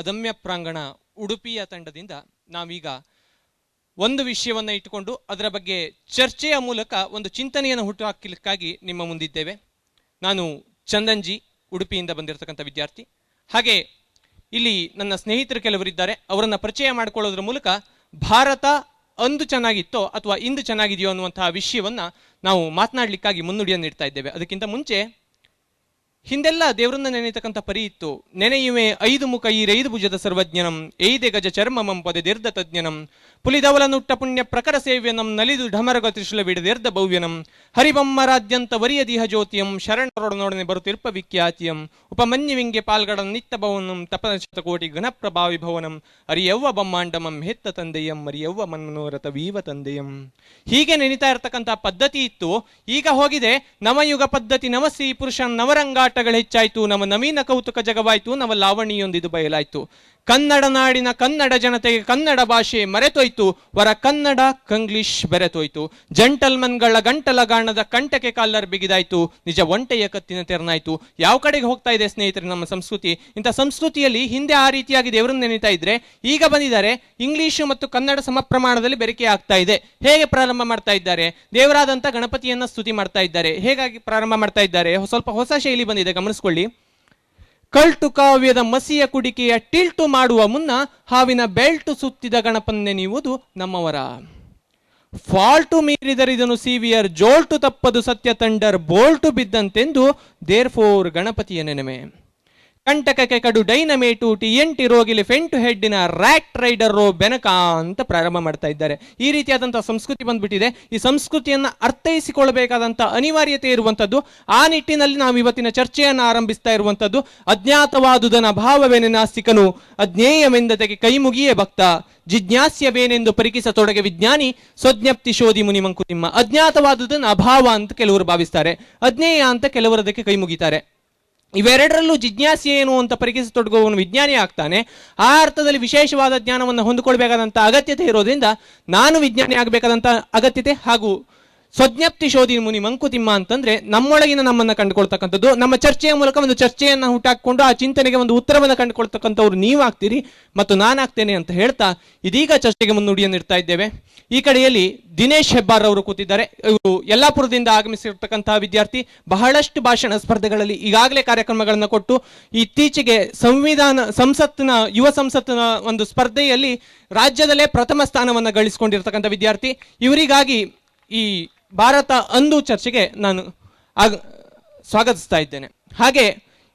ಅದಮ್ಯ ಪ್ರಾಂಗಣ ಉಡುಪಿಯ ತಂಡದಿಂದ ನಾವೀಗ ಒಂದು ವಿಷಯವನ್ನು ಇಟ್ಟುಕೊಂಡು ಅದರ ಬಗ್ಗೆ ಚರ್ಚೆಯ ಮೂಲಕ ಒಂದು ಚಿಂತನೆಯನ್ನು ಹುಟ್ಟುಹಾಕಲಿಕ್ಕಾಗಿ ನಿಮ್ಮ ಮುಂದಿದ್ದೇವೆ. ನಾನು ಚಂದನ್ಜಿ, ಉಡುಪಿಯಿಂದ ಬಂದಿರತಕ್ಕಂಥ ವಿದ್ಯಾರ್ಥಿ. ಹಾಗೆ ಇಲ್ಲಿ ನನ್ನ ಸ್ನೇಹಿತರು ಕೆಲವರಿದ್ದಾರೆ. ಅವರನ್ನು ಪರಿಚಯ ಮಾಡಿಕೊಳ್ಳೋದ್ರ ಮೂಲಕ ಭಾರತ ಅಂದು ಚೆನ್ನಾಗಿತ್ತೋ ಅಥವಾ ಇಂದು ಚೆನ್ನಾಗಿದೆಯೋ ಅನ್ನುವಂತಹ ವಿಷಯವನ್ನು ನಾವು ಮಾತನಾಡಲಿಕ್ಕಾಗಿ ಮುನ್ನುಡಿಯನ್ನು ಇಡ್ತಾ ಇದ್ದೇವೆ. ಅದಕ್ಕಿಂತ ಮುಂಚೆ ಹಿಂದೆಲ್ಲ ದೇವರನ್ನ ನೆನೆಯತಕ್ಕಂಥ ಪರಿ ಇತ್ತು. ನೆನೆಯುವೆ ಐದು ಮುಖ ಭುಜದ ಸರ್ವಜ್ಞನಂ. ಏದೆ ಗಜ ಚರ್ಮಮಂ ದೀರ್ಧ ತಜ್ಞನಂ. ಪುಲಿದವಲನುಟ್ಟ ಪುಣ್ಯ ಪ್ರಕರ ಸೇವ್ಯನಂ. ನಲಿದು ಢಮರಗ ತ್ರಿಶುಲ ಬಿಡ ದೀರ್ಧ ಭವ್ಯನಂ. ಹರಿಬಮ್ಮರಾದ್ಯಂತ ವರಿಯ ದಿಹ ಜ್ಯೋತಿಯಂ. ಶರಣರೊಡನೊಡನೆ ಬರುತ್ತಿರ್ಪ ವಿಖ್ಯಾತಿಯಂ. ಉಪಮನ್ಯುವಿಂಗೆ ಪಾಲ್ಗಡ ನಿತ್ಯ ಭವನಂ. ತಪನ ಶತಕೋಟಿ ಘನಪ್ರಭಾವಿ ಭವನಂ. ಅರಿಯವ್ವ ಬೊಮ್ಮಾಂಡಮಂ ಹೆತ್ತ ತಂದೆಯಂ. ಅರಿಯವ್ವ ಮನ್ಮನೋರಥ ವೀವ ತಂದೆಯಂ. ಹೀಗೆ ನೆನಿತಾ ಇರತಕ್ಕಂಥ ಪದ್ಧತಿ ಇತ್ತು. ಈಗ ಹೋಗಿದೆ ನವಯುಗ ಪದ್ಧತಿ. ನವಸಿ ಪುರುಷ ನವರಂಗಾಟಗಳು ಹೆಚ್ಚಾಯ್ತು, ನಮ್ಮ ನವೀನ ಕೌತುಕ ಜಗವಾಯ್ತು, ನಮ್ಮ ಲಾವಣಿಯೊಂದಿದು ಬಯಲಾಯ್ತು. ಕನ್ನಡ ನಾಡಿನ ಕನ್ನಡ ಜನತೆಗೆ ಕನ್ನಡ ಭಾಷೆ ಮರೆತೋಯ್ತು, ವರ ಕನ್ನಡ ಕಂಗ್ಲಿಷ್ ಬೆರೆತೋಯ್ತು. ಜಂಟಲ್ಮನ್ಗಳ ಗಂಟಲ ಗಾಣದ ಕಂಟಕ್ಕೆ ಕಾಲರ್ ಬಿಗಿದಾಯ್ತು, ನಿಜ ಒಂಟೆಯ ಕತ್ತಿನ ತೆರನಾಯ್ತು. ಯಾವ ಕಡೆಗೆ ಹೋಗ್ತಾ ಇದೆ ಸ್ನೇಹಿತರೆ ನಮ್ಮ ಸಂಸ್ಕೃತಿ? ಇಂಥ ಸಂಸ್ಕೃತಿಯಲ್ಲಿ ಹಿಂದೆ ಆ ರೀತಿಯಾಗಿ ದೇವರನ್ನು ನೆನೀತಾ ಇದ್ರೆ, ಈಗ ಬಂದಿದ್ದಾರೆ, ಇಂಗ್ಲಿಷು ಮತ್ತು ಕನ್ನಡ ಸಮ ಪ್ರಮಾಣದಲ್ಲಿ ಬೆರಕೆ ಆಗ್ತಾ ಇದೆ. ಹೇಗೆ ಪ್ರಾರಂಭ ಮಾಡ್ತಾ ಇದ್ದಾರೆ? ದೇವರಾದಂತ ಗಣಪತಿಯನ್ನ ಸ್ತುತಿ ಮಾಡ್ತಾ ಇದ್ದಾರೆ. ಹೇಗಾಗಿ ಪ್ರಾರಂಭ ಮಾಡ್ತಾ ಇದ್ದಾರೆ? ಸ್ವಲ್ಪ ಹೊಸ ಶೈಲಿ ಬಂದಿದೆ. ಗಮನಿಸ್ಕೊಳ್ಳಿ. ಕಲ್ಟು ಕಾವ್ಯದ ಮಸಿಯ ಕುಡಿಕೆಯ ಟಿಲ್ಟು ಮಾಡುವ ಮುನ್ನ ಹಾವಿನ ಬೆಲ್ಟು ಸುತ್ತಿದ ಗಣಪನ್ನೆನೆಯುವುದು ನಮ್ಮವರ. ಫಾಲ್ಟು ಮೀರಿದರಿದನು ಸಿವಿಯರ್, ಜೋಲ್ಟು ತಪ್ಪದು ಸತ್ಯ ತಂಡರ್, ಬೋಲ್ಟು ಬಿದ್ದಂತೆಂದು ದೇರ್ ಫೋರ್ ಗಣಪತಿಯ ನೆನಮೆ. ಕಂಟಕಕ್ಕೆ ಕಡು ಡೈನಮೇಟು ಟಿ ಎನ್ ಟಿ ರೋಗಿಲಿ ಫೆಂಟು ಹೆಡ್ಡಿನ ರ್ಯಾಟ್ ರೈಡರ್ ಬೆನಕ ಅಂತ ಪ್ರಾರಂಭ ಮಾಡ್ತಾ ಇದ್ದಾರೆ. ಈ ರೀತಿಯಾದಂತಹ ಸಂಸ್ಕೃತಿ ಬಂದ್ಬಿಟ್ಟಿದೆ. ಈ ಸಂಸ್ಕೃತಿಯನ್ನ ಅರ್ಥೈಸಿಕೊಳ್ಳಬೇಕಾದಂತ ಅನಿವಾರ್ಯತೆ ಇರುವಂತದ್ದು ಆ ನಿಟ್ಟಿನಲ್ಲಿ ನಾವು ಇವತ್ತಿನ ಚರ್ಚೆಯನ್ನು ಆರಂಭಿಸ್ತಾ ಇರುವಂತದ್ದು ಅಜ್ಞಾತವಾದುದನ ಭಾವವೇನೆ ನಾಸ್ತಿಕನು, ಅಜ್ಞೇಯವೆಂದತೆಗೆ ಕೈ ಮುಗಿಯೇ ಭಕ್ತ, ಜಿಜ್ಞಾಸ್ಯವೇನೆಂದು ಪರಿಕಿಸತೊಡಗೆ ವಿಜ್ಞಾನಿ, ಸ್ವಜ್ಞಪ್ತಿ ಶೋಧಿ ಮುನಿ ಮಂಕುತಿಮ್ಮ. ಅಜ್ಞಾತವಾದುದನ್ನ ಅಭಾವ ಅಂತ ಕೆಲವರು ಭಾವಿಸ್ತಾರೆ, ಅಜ್ಞೇಯ ಅಂತ ಕೆಲವರು ಅದಕ್ಕೆ ಕೈ ಮುಗಿತಾರೆ ಇವೆರಡರಲ್ಲೂ ಜಿಜ್ಞಾಸೆ ಏನು ಅಂತ ಪರೀಕ್ಷಿಸತೊಡಗುವವನು ವಿಜ್ಞಾನಿ ಆಗ್ತಾನೆ. ಆ ಅರ್ಥದಲ್ಲಿ ವಿಶೇಷವಾದ ಜ್ಞಾನವನ್ನು ಹೊಂದಿಕೊಳ್ಬೇಕಾದಂಥ ಅಗತ್ಯತೆ ಇರೋದ್ರಿಂದ ನಾನು ವಿಜ್ಞಾನಿ ಆಗಬೇಕಾದಂಥ ಅಗತ್ಯತೆ ಹಾಗೂ ಸ್ವಜ್ಞಪ್ತಿ ಶೋಧಿ ಮುನಿ ಮಂಕುತಿಮ್ಮ ಅಂತಂದ್ರೆ ನಮ್ಮೊಳಗಿನ ನಮ್ಮನ್ನ ಕಂಡುಕೊಳ್ತಕ್ಕಂಥದ್ದು. ನಮ್ಮ ಚರ್ಚೆಯ ಮೂಲಕ ಒಂದು ಚರ್ಚೆಯನ್ನ ಹುಟ್ಟಾಕೊಂಡು ಆ ಚಿಂತನೆಗೆ ಒಂದು ಉತ್ತರವನ್ನು ಕಂಡುಕೊಳ್ತಕ್ಕಂಥವ್ರು ನೀವಾಗ್ತೀರಿ ಮತ್ತು ನಾನಾಗ್ತೇನೆ ಅಂತ ಹೇಳ್ತಾ ಇದೀಗ ಚರ್ಚೆಗೆ ಮುನ್ನುಡಿಯನ್ನು ಇಡ್ತಾ ಇದ್ದೇವೆ. ಈ ಕಡೆಯಲ್ಲಿ ದಿನೇಶ್ ಹೆಬ್ಬಾರ್ ಅವರು ಕೂತಿದ್ದಾರೆ. ಇವರು ಯಲ್ಲಾಪುರದಿಂದ ಆಗಮಿಸಿರ್ತಕ್ಕಂತಹ ವಿದ್ಯಾರ್ಥಿ ಬಹಳಷ್ಟು ಭಾಷಣ ಸ್ಪರ್ಧೆಗಳಲ್ಲಿ ಈಗಾಗಲೇ ಕಾರ್ಯಕ್ರಮಗಳನ್ನು ಕೊಟ್ಟು ಇತ್ತೀಚೆಗೆ ಸಂವಿಧಾನ ಸಂಸತ್ತಿನ, ಯುವ ಸಂಸತ್ತಿನ ಒಂದು ಸ್ಪರ್ಧೆಯಲ್ಲಿ ರಾಜ್ಯದಲ್ಲೇ ಪ್ರಥಮ ಸ್ಥಾನವನ್ನು ಗಳಿಸಿಕೊಂಡಿರ್ತಕ್ಕಂಥ ವಿದ್ಯಾರ್ಥಿ. ಇವರಿಗಾಗಿ ಈ ಭಾರತ ಅಂದು ಚರ್ಚೆಗೆ ನಾನು ಆಗ, ಸ್ವಾಗತಿಸ್ತಾ ಇದ್ದೇನೆ. ಹಾಗೆ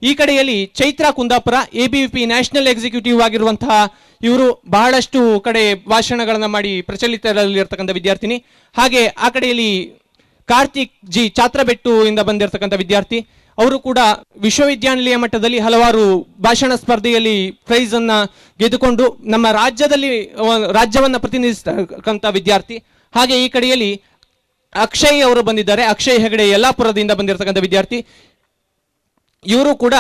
ಈ ಕಡೆಯಲ್ಲಿ Chaitra Kundapura, A B P national executive ಆಗಿರುವಂತಹ ಇವರು ಬಹಳಷ್ಟು ಕಡೆ ಭಾಷಣಗಳನ್ನು ಮಾಡಿ ಪ್ರಚಲಿತರಲ್ಲಿರ್ತಕ್ಕಂಥ ವಿದ್ಯಾರ್ಥಿನಿ. ಹಾಗೆ ಆ ಕಡೆಯಲ್ಲಿ ಕಾರ್ತಿಕ್ ಜಿ ಚಾತ್ರಬೆಟ್ಟು ಇಂದ ಬಂದಿರತಕ್ಕಂಥ ವಿದ್ಯಾರ್ಥಿ. ಅವರು ಕೂಡ ವಿಶ್ವವಿದ್ಯಾನಿಲಯ ಮಟ್ಟದಲ್ಲಿ ಹಲವಾರು ಭಾಷಣ ಸ್ಪರ್ಧೆಯಲ್ಲಿ ಪ್ರೈಸ್ ಅನ್ನ ಗೆದ್ದುಕೊಂಡು ನಮ್ಮ ರಾಜ್ಯದಲ್ಲಿ, ರಾಜ್ಯವನ್ನ ಪ್ರತಿನಿಧಿಸ್ತಕ್ಕಂಥ ವಿದ್ಯಾರ್ಥಿ. ಹಾಗೆ ಈ ಕಡೆಯಲ್ಲಿ ಅಕ್ಷಯ್ ಅವರು ಬಂದಿದ್ದಾರೆ. ಅಕ್ಷಯ್ ಹೆಗಡೆ ಯಲ್ಲಾಪುರದಿಂದ ಬಂದಿರತಕ್ಕಂಥ ವಿದ್ಯಾರ್ಥಿ. ಇವರು ಕೂಡ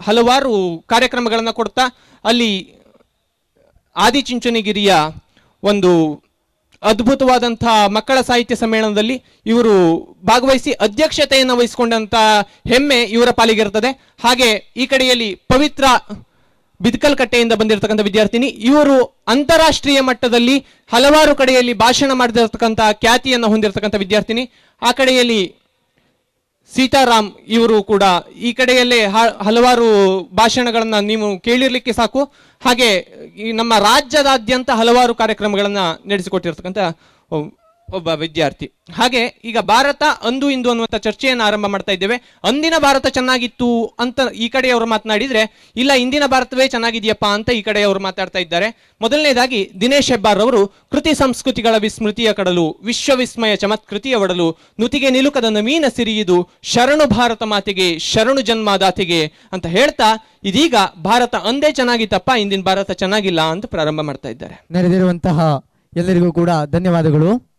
ಹಲವಾರು ಕಾರ್ಯಕ್ರಮಗಳನ್ನು ಕೊಡ್ತಾ, ಅಲ್ಲಿ ಆದಿಚುಂಚನಗಿರಿಯ ಒಂದು ಅದ್ಭುತವಾದಂತಹ ಮಕ್ಕಳ ಸಾಹಿತ್ಯ ಸಮ್ಮೇಳನದಲ್ಲಿ ಇವರು ಭಾಗವಹಿಸಿ ಅಧ್ಯಕ್ಷತೆಯನ್ನು ವಹಿಸಿಕೊಂಡಂತ ಹೆಮ್ಮೆ ಇವರ ಪಾಲಿಗೆ ಇರ್ತದೆ. ಹಾಗೆ ಈ ಕಡೆಯಲ್ಲಿ ಪವಿತ್ರ ಬಿದ್ಕಲ್ ಕಟ್ಟೆಯಿಂದ ಬಂದಿರತಕ್ಕಂಥ ವಿದ್ಯಾರ್ಥಿನಿ. ಇವರು ಅಂತಾರಾಷ್ಟ್ರೀಯ ಮಟ್ಟದಲ್ಲಿ ಹಲವಾರು ಕಡೆಯಲ್ಲಿ ಭಾಷಣ ಮಾಡಿದಿರತಕ್ಕಂಥ ಖ್ಯಾತಿಯನ್ನು ಹೊಂದಿರತಕ್ಕಂಥ ವಿದ್ಯಾರ್ಥಿನಿ. ಆ ಕಡೆಯಲ್ಲಿ ಸೀತಾರಾಮ್ ಇವರು ಕೂಡ ಈ ಕಡೆಯಲ್ಲೇ ಹಲವಾರು ಭಾಷಣಗಳನ್ನ ನೀವು ಕೇಳಿರ್ಲಿಕ್ಕೆ ಸಾಕು. ಹಾಗೆ ಈ ನಮ್ಮ ರಾಜ್ಯದಾದ್ಯಂತ ಹಲವಾರು ಕಾರ್ಯಕ್ರಮಗಳನ್ನ ನಡೆಸಿಕೊಟ್ಟಿರ್ತಕ್ಕಂಥ ಒಬ್ಬ ವಿದ್ಯಾರ್ಥಿ. ಹಾಗೆ ಈಗ ಭಾರತ ಅಂದು ಇಂದು ಅನ್ನುವಂಥ ಚರ್ಚೆಯನ್ನು ಆರಂಭ ಮಾಡ್ತಾ ಇದ್ದೇವೆ. ಅಂದಿನ ಭಾರತ ಚೆನ್ನಾಗಿತ್ತು ಅಂತ ಈ ಕಡೆಯವರು ಮಾತನಾಡಿದ್ರೆ, ಇಲ್ಲ ಇಂದಿನ ಭಾರತವೇ ಚೆನ್ನಾಗಿದೆಯಪ್ಪ ಅಂತ ಈ ಕಡೆಯವರು ಮಾತಾಡ್ತಾ ಇದ್ದಾರೆ. ಮೊದಲನೇದಾಗಿ ದಿನೇಶ್ ಹೆಬ್ಬಾರ್ ಅವರು ಕೃತಿ ಸಂಸ್ಕೃತಿಗಳ ವಿಸ್ಮೃತಿಯ ಕಡಲು, ವಿಶ್ವವಿಸ್ಮಯ ಚಮತ್ಕೃತಿಯ ಒಡಲು, ನುತಿಗೆ ನಿಲುಕದ ನವೀನ ಸಿರಿಯಿದು, ಶರಣು ಭಾರತ ಮಾತೆಗೆ, ಶರಣು ಜನ್ಮದಾತಿಗೆ ಅಂತ ಹೇಳ್ತಾ ಇದೀಗ ಭಾರತ ಅಂದೇ ಚೆನ್ನಾಗಿತ್ತಪ್ಪ, ಇಂದಿನ ಭಾರತ ಚೆನ್ನಾಗಿಲ್ಲ ಅಂತ ಪ್ರಾರಂಭ ಮಾಡ್ತಾ ಇದ್ದಾರೆ. ನೆರೆದಿರುವಂತಹ ಎಲ್ಲರಿಗೂ ಕೂಡ ಧನ್ಯವಾದಗಳು.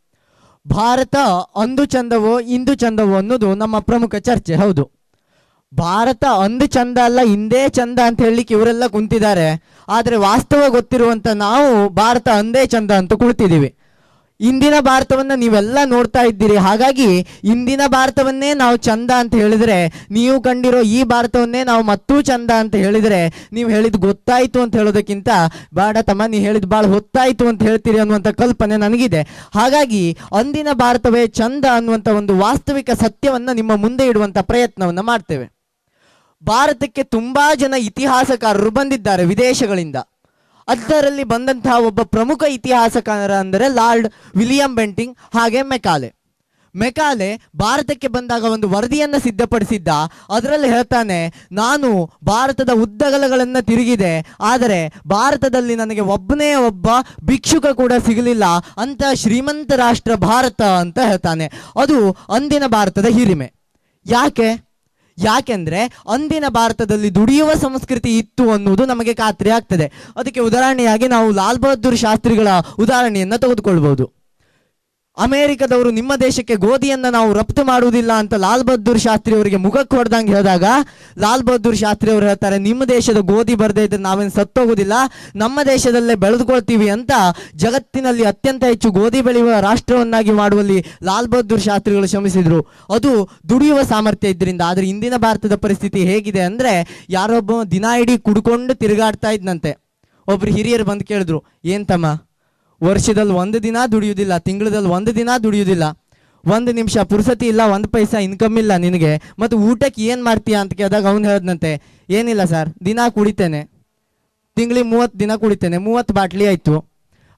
ಭಾರತ ಅಂದು ಚಂದವೋ, ಇಂದು ಚಂದವೋ ಅನ್ನೋದು ನಮ್ಮ ಪ್ರಮುಖ ಚರ್ಚೆ, ಹೌದು. ಭಾರತ ಅಂದು ಚಂದ ಅಲ್ಲ, ಇಂದೇ ಚಂದ ಅಂತ ಹೇಳಲಿಕ್ಕೆ ಇವರೆಲ್ಲ ಕುಂತಿದ್ದಾರೆ. ಆದರೆ ವಾಸ್ತವ ಗೊತ್ತಿರುವಂತ ನಾವು ಭಾರತ ಅಂದೇ ಚಂದ ಅಂತ ಕುಳಿತಿದ್ದೀವಿ. ಇಂದಿನ ಭಾರತವನ್ನ ನೀವೆಲ್ಲ ನೋಡ್ತಾ ಇದ್ದೀರಿ. ಹಾಗಾಗಿ ಇಂದಿನ ಭಾರತವನ್ನೇ ನಾವು ಚಂದ ಅಂತ ಹೇಳಿದ್ರೆ, ನೀವು ಕಂಡಿರೋ ಈ ಭಾರತವನ್ನೇ ನಾವು ಮತ್ತೂ ಚಂದ ಅಂತ ಹೇಳಿದ್ರೆ, ನೀವು ಹೇಳಿದ್ ಗೊತ್ತಾಯ್ತು ಅಂತ ಹೇಳೋದಕ್ಕಿಂತ, ಬೇಡ ತಮ್ಮ ನೀವು ಹೇಳಿದ್ ಭಾಳ ಹೊತ್ತಾಯ್ತು ಅಂತ ಹೇಳ್ತೀರಿ ಅನ್ನುವಂಥ ಕಲ್ಪನೆ ನನಗಿದೆ. ಹಾಗಾಗಿ ಅಂದಿನ ಭಾರತವೇ ಚಂದ ಅನ್ನುವಂಥ ಒಂದು ವಾಸ್ತವಿಕ ಸತ್ಯವನ್ನ ನಿಮ್ಮ ಮುಂದೆ ಇಡುವಂಥ ಪ್ರಯತ್ನವನ್ನ ಮಾಡ್ತೇವೆ. ಭಾರತಕ್ಕೆ ತುಂಬಾ ಜನ ಇತಿಹಾಸಕಾರರು ಬಂದಿದ್ದಾರೆ ವಿದೇಶಗಳಿಂದ. ಅದರಲ್ಲಿ ಬಂದಂತಹ ಒಬ್ಬ ಪ್ರಮುಖ ಇತಿಹಾಸಕಾರ ಅಂದರೆ ಲಾರ್ಡ್ ವಿಲಿಯಂ ಬೆಂಟಿಂಗ್ ಹಾಗೆ ಮೆಕಾಲೆ. ಮೆಕಾಲೆ ಭಾರತಕ್ಕೆ ಬಂದಾಗ ಒಂದು ವರದಿಯನ್ನು ಸಿದ್ಧಪಡಿಸಿದ್ದ. ಅದರಲ್ಲಿ ಹೇಳ್ತಾನೆ, ನಾನು ಭಾರತದ ಉದ್ದಗಲಗಳನ್ನು ತಿರುಗಿದೆ, ಆದರೆ ಭಾರತದಲ್ಲಿ ನನಗೆ ಒಬ್ಬನೇ ಒಬ್ಬ ಭಿಕ್ಷುಕ ಕೂಡ ಸಿಗಲಿಲ್ಲ. ಅಂತ ಶ್ರೀಮಂತ ರಾಷ್ಟ್ರ ಭಾರತ ಅಂತ ಹೇಳ್ತಾನೆ. ಅದು ಅಂದಿನ ಭಾರತದ ಹಿರಿಮೆ. ಯಾಕೆ? ಯಾಕೆಂದ್ರೆ ಅಂದಿನ ಭಾರತದಲ್ಲಿ ದುಡಿಯುವ ಸಂಸ್ಕೃತಿ ಇತ್ತು ಅನ್ನುವುದು ನಮಗೆ ಖಾತ್ರಿ ಆಗ್ತದೆ. ಅದಕ್ಕೆ ಉದಾಹರಣೆಯಾಗಿ ನಾವು ಲಾಲ್ ಬಹದ್ದೂರ್ ಶಾಸ್ತ್ರಿಗಳ ಉದಾಹರಣೆಯನ್ನ ತೆಗೆದುಕೊಳ್ಬಹುದು. ಅಮೆರಿಕದವರು ನಿಮ್ಮ ದೇಶಕ್ಕೆ ಗೋಧಿಯನ್ನ ನಾವು ರಫ್ತು ಮಾಡುವುದಿಲ್ಲ ಅಂತ ಲಾಲ್ ಬಹದ್ದೂರ್ ಶಾಸ್ತ್ರಿ ಅವರಿಗೆ ಮುಖಕ್ಕೆ ಹೊಡೆದಂಗೆ ಹೇಳಿದಾಗ, ಲಾಲ್ ಬಹದ್ದೂರ್ ಶಾಸ್ತ್ರಿ ಅವರು ಹೇಳ್ತಾರೆ, ನಿಮ್ಮ ದೇಶದ ಗೋಧಿ ಬರದೇ ಇದ್ರೆ ನಾವೇನು ಸತ್ತೋಗುದಿಲ್ಲ ನಮ್ಮ ದೇಶದಲ್ಲೇ ಬೆಳೆದುಕೊಳ್ತೀವಿ ಅಂತ ಜಗತ್ತಿನಲ್ಲಿ ಅತ್ಯಂತ ಹೆಚ್ಚು ಗೋಧಿ ಬೆಳೆಯುವ ರಾಷ್ಟ್ರವನ್ನಾಗಿ ಮಾಡುವಲ್ಲಿ ಲಾಲ್ ಬಹದ್ದೂರ್ ಶಾಸ್ತ್ರಿಗಳು ಶ್ರಮಿಸಿದ್ರು. ಅದು ದುಡಿಯುವ ಸಾಮರ್ಥ್ಯ ಇದ್ರಿಂದ. ಆದರೆ ಇಂದಿನ ಭಾರತದ ಪರಿಸ್ಥಿತಿ ಹೇಗಿದೆ ಅಂದ್ರೆ ಯಾರೊಬ್ಬ ದಿನ ಇಡೀ ಕುಡ್ಕೊಂಡು ತಿರುಗಾಡ್ತಾ ಇದ್ನಂತೆ. ಒಬ್ರು ಹಿರಿಯರು ಬಂದು ಕೇಳಿದ್ರು, ಏನ್ ತಮ್ಮ? ವರ್ಷದಲ್ಲಿ ಒಂದು ದಿನ ದುಡಿಯುವುದಿಲ್ಲ, ತಿಂಗಳದಲ್ಲಿ ಒಂದು ದಿನ ದುಡಿಯುವುದಿಲ್ಲ. ಒಂದು ನಿಮಿಷ ಪುರ್ಸತಿ ಇಲ್ಲ, ಒಂದು ಪೈಸಾ ಇನ್ಕಮ್ ಇಲ್ಲ ನಿನಗೆ. ಮತ್ತು ಊಟಕ್ಕೆ ಏನು ಮಾಡ್ತೀಯ ಅಂತ ಕೇಳಿದಾಗ ಅವ್ನು ಹೇಳದಂತೆ ಏನಿಲ್ಲ ಸರ್, ದಿನ ಕುಡಿತೇನೆ. ತಿಂಗಳಿಗೆ ಮೂವತ್ತು ದಿನ ಕುಡಿತೇನೆ, ಮೂವತ್ತು ಬಾಟ್ಲಿ ಆಯಿತು.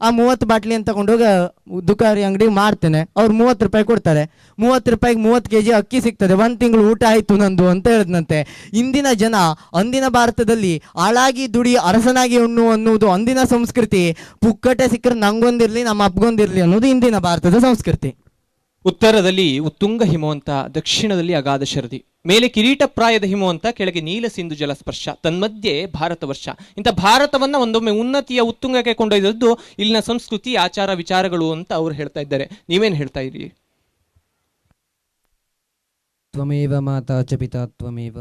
ಆ ಮೂವತ್ತು ಬಾಟ್ಲಿ ಅಂತ ತಗೊಂಡೋಗ ದುಕಾರಿ ಅಂಗಡಿಗೆ ಮಾರ್ತೇನೆ. ಅವ್ರು ಮೂವತ್ತು ರೂಪಾಯಿ ಕೊಡ್ತಾರೆ. ಮೂವತ್ತು ರೂಪಾಯಿಗೆ ಮೂವತ್ತು ಕೆ ಜಿ ಅಕ್ಕಿ ಸಿಗ್ತದೆ. ಒಂದು ತಿಂಗಳು ಊಟ ಆಯಿತು ನಂದು ಅಂತ ಹೇಳಿದ್ನಂತೆ. ಇಂದಿನ ಜನ, ಅಂದಿನ ಭಾರತದಲ್ಲಿ ಆಳಾಗಿ ದುಡಿ ಅರಸನಾಗಿ ಉಣ್ಣು ಅನ್ನುವುದು ಅಂದಿನ ಸಂಸ್ಕೃತಿ. ಪುಕ್ಕಟೆ ಸಿಕ್ಕರೆ ನಂಗೊಂದಿರಲಿ, ನಮ್ಮ ಅಪ್ಪಗೊಂದಿರಲಿ ಅನ್ನೋದು ಇಂದಿನ ಭಾರತದ ಸಂಸ್ಕೃತಿ. ಉತ್ತರದಲ್ಲಿ ಉತ್ತುಂಗ ಹಿಮವಂತ ದಕ್ಷಿಣದಲ್ಲಿ ಅಗಾಧ ಶರದಿ. ಮೇಲೆ ಕಿರೀಟಪ್ರಾಯದ ಹಿಮವಂತ ಕೆಳಗೆ ನೀಲ ಸಿಂಧು ಜಲಸ್ಪರ್ಶ ತನ್ಮಧ್ಯೆ ಭಾರತ ವರ್ಷ. ಇಂಥ ಭಾರತವನ್ನ ಒಂದೊಮ್ಮೆ ಉನ್ನತಿಯ ಉತ್ತುಂಗಕ್ಕೆ ಕೊಂಡೊಯ್ದದ್ದು ಇಲ್ಲಿನ ಸಂಸ್ಕೃತಿ, ಆಚಾರ, ವಿಚಾರಗಳು ಅಂತ ಅವ್ರು ಹೇಳ್ತಾ ಇದ್ದಾರೆ. ನೀವೇನು ಹೇಳ್ತಾ ಇರಿ ತ್ವಮೇವ ಮಾತಾ ಚ ಪಿತಾ ತ್ವಮೇವ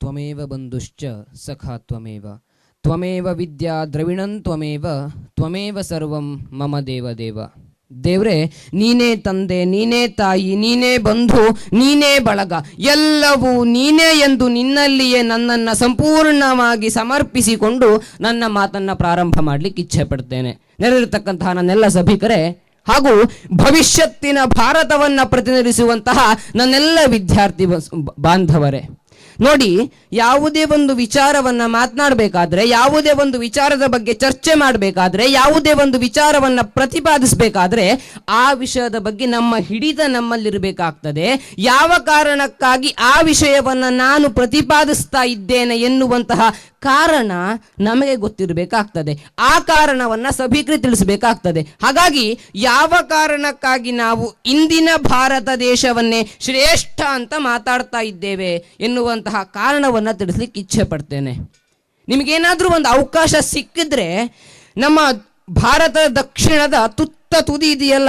ತ್ವಮೇವ ಬಂಧುಶ್ಚ ಸಖಾ ತ್ವಮೇವ. ತ್ವಮೇವ ವಿದ್ಯಾ ದ್ರವಿಣಂ ತ್ವಮೇವ ತ್ವಮೇವ ಸರ್ವಂ ಮಮ ದೇವ ದೇವ. ದೇವ್ರೆ, ನೀನೇ ತಂದೆ, ನೀನೇ ತಾಯಿ, ನೀನೇ ಬಂಧು, ನೀನೇ ಬಳಗ, ಎಲ್ಲವೂ ನೀನೇ ಎಂದು ನಿನ್ನಲ್ಲಿಯೇ ನನ್ನನ್ನು ಸಂಪೂರ್ಣವಾಗಿ ಸಮರ್ಪಿಸಿಕೊಂಡು ನನ್ನ ಮಾತನ್ನ ಪ್ರಾರಂಭ ಮಾಡಲಿಕ್ಕೆ ಇಚ್ಛೆ ಪಡ್ತೇನೆ. ನೆರೆದಿರ್ತಕ್ಕಂತಹ ನನ್ನೆಲ್ಲ ಸಭಿಕರೇ, ಹಾಗೂ ಭವಿಷ್ಯತ್ತಿನ ಭಾರತವನ್ನ ಪ್ರತಿನಿಧಿಸುವಂತಹ ನನ್ನೆಲ್ಲ ವಿದ್ಯಾರ್ಥಿ ಬಾಂಧವರೇ ನೋಡಿ, ಯಾವುದೇ ಒಂದು ವಿಚಾರವನ್ನ ಮಾತನಾಡಬೇಕಾದ್ರೆ, ಯಾವುದೇ ಒಂದು ವಿಚಾರದ ಬಗ್ಗೆ ಚರ್ಚೆ ಮಾಡಬೇಕಾದ್ರೆ, ಯಾವುದೇ ಒಂದು ವಿಚಾರವನ್ನ ಪ್ರತಿಪಾದಿಸಬೇಕಾದ್ರೆ, ಆ ವಿಷಯದ ಬಗ್ಗೆ ನಮ್ಮ ಹಿಡಿತ ನಮ್ಮಲ್ಲಿರಬೇಕಾಗ್ತದೆ. ಯಾವ ಕಾರಣಕ್ಕಾಗಿ ಆ ವಿಷಯವನ್ನ ನಾನು ಪ್ರತಿಪಾದಿಸ್ತಾ ಇದ್ದೇನೆ ಎನ್ನುವಂತಹ ಕಾರಣ ನಮಗೆ ಗೊತ್ತಿರಬೇಕಾಗ್ತದೆ. ಆ ಕಾರಣವನ್ನ ಸಭಿಕರಿ ತಿಳಿಸಬೇಕಾಗ್ತದೆ. ಹಾಗಾಗಿ ಯಾವ ಕಾರಣಕ್ಕಾಗಿ ನಾವು ಇಂದಿನ ಭಾರತ ದೇಶವನ್ನೇ ಶ್ರೇಷ್ಠ ಅಂತ ಮಾತಾಡ್ತಾ ಇದ್ದೇವೆ ಎನ್ನುವಂತಹ ಕಾರಣವನ್ನ ತಿಳಿಸ್ಲಿಕ್ಕೆ ಇಚ್ಛೆ ಪಡ್ತೇನೆ. ನಿಮಗೇನಾದರೂ ಒಂದು ಅವಕಾಶ ಸಿಕ್ಕಿದ್ರೆ ನಮ್ಮ ಭಾರತದ ದಕ್ಷಿಣದ ತುತ್ತ ತುದಿ ಇದೆಯಲ್ಲ,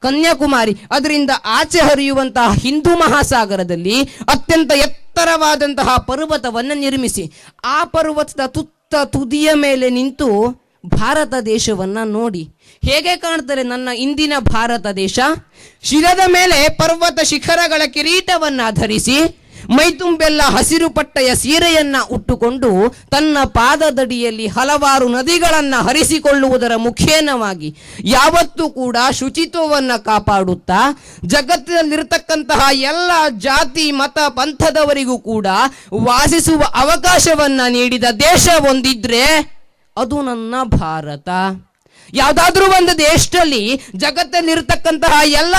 ಕನ್ಯಾಕುಮಾರಿ, ಅದರಿಂದ ಆಚೆ ಹರಿಯುವಂತಹ ಹಿಂದೂ ಮಹಾಸಾಗರದಲ್ಲಿ ಅತ್ಯಂತ ಎತ್ತರವಾದಂತಹ ಪರ್ವತವನ್ನು ನಿರ್ಮಿಸಿ, ಆ ಪರ್ವತದ ತುತ್ತ ತುದಿಯ ಮೇಲೆ ನಿಂತು ಭಾರತ ದೇಶವನ್ನ ನೋಡಿ. ಹೇಗೆ ಕಾಣ್ತಾರೆ ನನ್ನ ಇಂದಿನ ಭಾರತ ದೇಶ? ಶಿರದ ಮೇಲೆ ಪರ್ವತ ಶಿಖರಗಳ ಕಿರೀಟವನ್ನ ಧರಿಸಿ ಮೈತುಂಬೆಲ್ಲ ಹಸಿರು ಪಟ್ಟೆಯ ಸೀರೆಯನ್ನ ಉಟ್ಟುಕೊಂಡು ತನ್ನ ಪಾದದಡಿಯಲ್ಲಿ ಹಲವಾರು ನದಿಗಳನ್ನ ಹರಿಸಿಕೊಳ್ಳುವುದರ ಮುಖೇನವಾಗಿ ಯಾವತ್ತೂ ಕೂಡ ಶುಚಿತ್ವವನ್ನ ಕಾಪಾಡುತ್ತಾ ಜಗತ್ತಿನಲ್ಲಿರತಕ್ಕಂತಹ ಎಲ್ಲ ಜಾತಿ, ಮತ, ಪಂಥದವರಿಗೂ ಕೂಡ ವಾಸಿಸುವ ಅವಕಾಶವನ್ನ ನೀಡಿದ ದೇಶ ಒಂದಿದ್ರೆ ಅದು ನನ್ನ ಭಾರತ. ಯಾವ್ದಾದ್ರೂ ಒಂದು ದೇಶದಲ್ಲಿ ಜಗತ್ತಲ್ಲಿರ್ತಕ್ಕಂತಹ ಎಲ್ಲ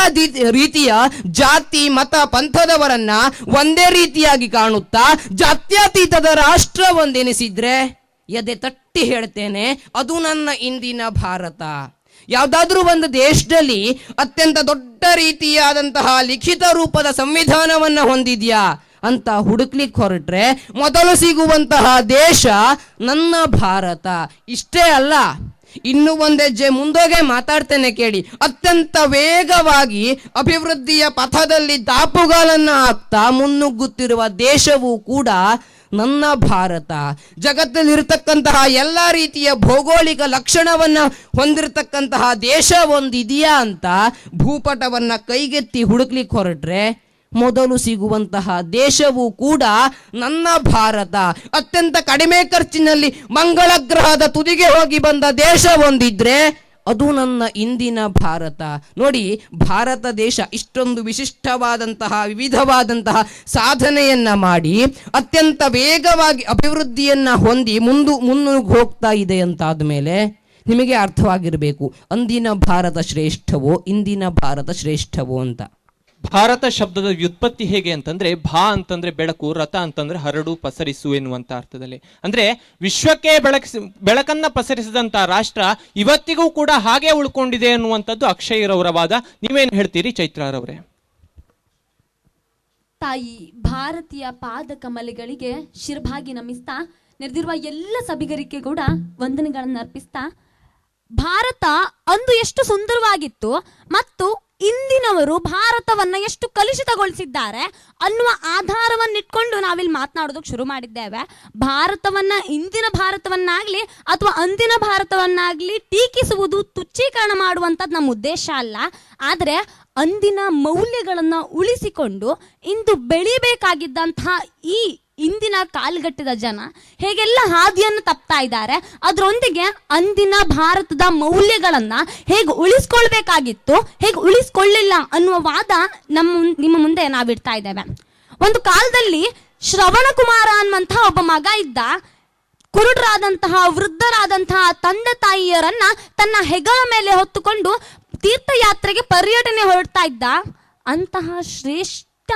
ರೀತಿಯ ಜಾತಿ, ಮತ, ಪಂಥದವರನ್ನ ಒಂದೇ ರೀತಿಯಾಗಿ ಕಾಣುತ್ತಾ ಜಾತ್ಯತೀತದ ರಾಷ್ಟ್ರ ಒಂದೆನಿಸಿದ್ರೆ ಎದೆ ತಟ್ಟಿ ಹೇಳ್ತೇನೆ, ಅದು ನನ್ನ ಇಂದಿನ ಭಾರತ. ಯಾವ್ದಾದ್ರೂ ಒಂದು ದೇಶದಲ್ಲಿ ಅತ್ಯಂತ ದೊಡ್ಡ ರೀತಿಯಾದಂತಹ ಲಿಖಿತ ರೂಪದ ಸಂವಿಧಾನವನ್ನ ಹೊಂದಿದ್ಯಾ ಅಂತ ಹುಡುಕ್ಲಿಕ್ಕೆ ಹೊರಟ್ರೆ ಮೊದಲು ಸಿಗುವಂತಹ ದೇಶ ನನ್ನ ಭಾರತ. ಇಷ್ಟೇ ಅಲ್ಲ ಇನ್ನು ಒಂದು ಹೆಜ್ಜೆ ಮುಂದೋಗೆ ಮಾತಾಡ್ತೇನೆ ಕೇಳಿ. ಅತ್ಯಂತ ವೇಗವಾಗಿ ಅಭಿವೃದ್ಧಿಯ ಪಥದಲ್ಲಿ ದಾಪುಗಾಲನ್ನು ಹಾಕ್ತಾ ಮುನ್ನುಗ್ಗುತ್ತಿರುವ ದೇಶವೂ ಕೂಡ ನನ್ನ ಭಾರತ. ಜಗತ್ತಲ್ಲಿರ್ತಕ್ಕಂತಹ ಎಲ್ಲ ರೀತಿಯ ಭೌಗೋಳಿಕ ಲಕ್ಷಣವನ್ನ ಹೊಂದಿರತಕ್ಕಂತಹ ದೇಶ ಒಂದಿದೆಯಾ ಅಂತ ಭೂಪಟವನ್ನ ಕೈಗೆತ್ತಿ ಹುಡುಕ್ಲಿಕ್ಕೆ ಹೊರಟ್ರೆ ಮೊದಲು ಸಿಗುವಂತಹ ದೇಶವು ಕೂಡ ನನ್ನ ಭಾರತ. ಅತ್ಯಂತ ಕಡಿಮೆ ಖರ್ಚಿನಲ್ಲಿ ಮಂಗಳ ಗ್ರಹದ ತುದಿಗೆ ಹೋಗಿ ಬಂದ ದೇಶ ಒಂದಿದ್ರೆ ಅದು ನನ್ನ ಇಂದಿನ ಭಾರತ. ನೋಡಿ, ಭಾರತ ದೇಶ ಇಷ್ಟೊಂದು ವಿಶಿಷ್ಟವಾದಂತಹ, ವಿವಿಧವಾದಂತಹ ಸಾಧನೆಯನ್ನ ಮಾಡಿ, ಅತ್ಯಂತ ವೇಗವಾಗಿ ಅಭಿವೃದ್ಧಿಯನ್ನ ಹೊಂದಿ ಮುಂದು, ಮುನ್ನುಗ್ಗಿ ಹೋಗ್ತಾ ಇದೆ ಅಂತಾದ ಮೇಲೆ ನಿಮಗೆ ಅರ್ಥವಾಗಿರಬೇಕು. ಅಂದಿನ ಭಾರತ ಶ್ರೇಷ್ಠವೋ, ಇಂದಿನ ಭಾರತ ಶ್ರೇಷ್ಠವೋ ಅಂತ. ಭಾರತ ಶಬ್ದದ ವ್ಯುತ್ಪತ್ತಿ ಹೇಗೆ ಅಂತಂದ್ರೆ, ಭಾ ಅಂತಂದ್ರೆ ಬೆಳಕು, ರಥ ಅಂತಂದ್ರೆ ಹರಡು, ಪಸರಿಸು ಎನ್ನುವಂತ ಅರ್ಥದಲ್ಲಿ. ಅಂದ್ರೆ ವಿಶ್ವಕ್ಕೆ ಬೆಳಕಿಸಿ, ಬೆಳಕನ್ನ ಪಸರಿಸಿದಂತ ರಾಷ್ಟ್ರ ಇವತ್ತಿಗೂ ಕೂಡ ಹಾಗೆ ಉಳ್ಕೊಂಡಿದೆ ಅನ್ನುವಂಥದ್ದು ಅಕ್ಷಯರವರ ವಾದ ನೀವೇನು ಹೇಳ್ತೀರಿ ಚೈತ್ರಾರವರೇ? ತಾಯಿ, ಭಾರತೀಯ ಪಾದ ಕಮಲಗಳಿಗೆ ಶಿರಭಾಗಿ ನಮಿಸ್ತಾ, ನೆರೆದಿರುವ ಎಲ್ಲ ಸಭಿಗರಿಕೆ ಕೂಡ ವಂದನೆಗಳನ್ನು ಅರ್ಪಿಸ್ತಾ ಭಾರತ ಅಂದು ಎಷ್ಟು ಸುಂದರವಾಗಿತ್ತು ಮತ್ತು ಇಂದಿನವರು ಭಾರತವನ್ನ ಎಷ್ಟು ಕಲುಷಿತಗೊಳಿಸಿದ್ದಾರೆ ಅನ್ನುವ ಆಧಾರವನ್ನಿಟ್ಕೊಂಡು ನಾವಿಲ್ಲಿ ಮಾತನಾಡೋದಕ್ಕೆ ಶುರು ಮಾಡಿದ್ದೇವೆ. ಭಾರತವನ್ನ ಇಂದಿನ ಭಾರತವನ್ನಾಗ್ಲಿ ಅಥವಾ ಅಂದಿನ ಭಾರತವನ್ನಾಗ್ಲಿ ಟೀಕಿಸುವುದು ತುಚ್ಚೀಕರಣ ಮಾಡುವಂಥದ್ದು ನಮ್ಮ ಉದ್ದೇಶ ಅಲ್ಲ. ಆದರೆ ಅಂದಿನ ಮೌಲ್ಯಗಳನ್ನು ಉಳಿಸಿಕೊಂಡು ಇಂದು ಬೆಳಿಬೇಕಾಗಿದ್ದಂತಹ ಈ ಇಂದಿನ ಕಾಲ್ಗಟ್ಟಿದ ಜನ ಹೇಗೆಲ್ಲ ಹಾದಿಯನ್ನು ತಪ್ತಾ ಇದ್ದಾರೆ, ಅದರೊಂದಿಗೆ ಅಂದಿನ ಭಾರತದ ಮೌಲ್ಯಗಳನ್ನ ಹೇಗೆ ಉಳಿಸ್ಕೊಳ್ಬೇಕಾಗಿತ್ತು, ಹೇಗೆ ಉಳಿಸ್ಕೊಳ್ಳಿಲ್ಲ ಅನ್ನುವ ವಾದ ನಮ್ಮ ನಿಮ್ಮ ಮುಂದೆ ನಾವಿಡ್ತಾ ಇದ್ದೇವೆ. ಒಂದು ಕಾಲದಲ್ಲಿ ಶ್ರವಣ ಕುಮಾರ ಅನ್ನುವಂತಹ ಒಬ್ಬ ಮಗ ಇದ್ದ, ಕುರುಡರಾದಂತಹ, ವೃದ್ಧರಾದಂತಹ ತಂದೆ ತಾಯಿಯರನ್ನ ತನ್ನ ಹೆಗಲ ಮೇಲೆ ಹೊತ್ತುಕೊಂಡು ತೀರ್ಥಯಾತ್ರೆಗೆ ಪರ್ಯಟನೆ ಹೊರಡ್ತಾ ಇದ್ದ ಅಂತಹ ಶ್ರೇಷ್ಠ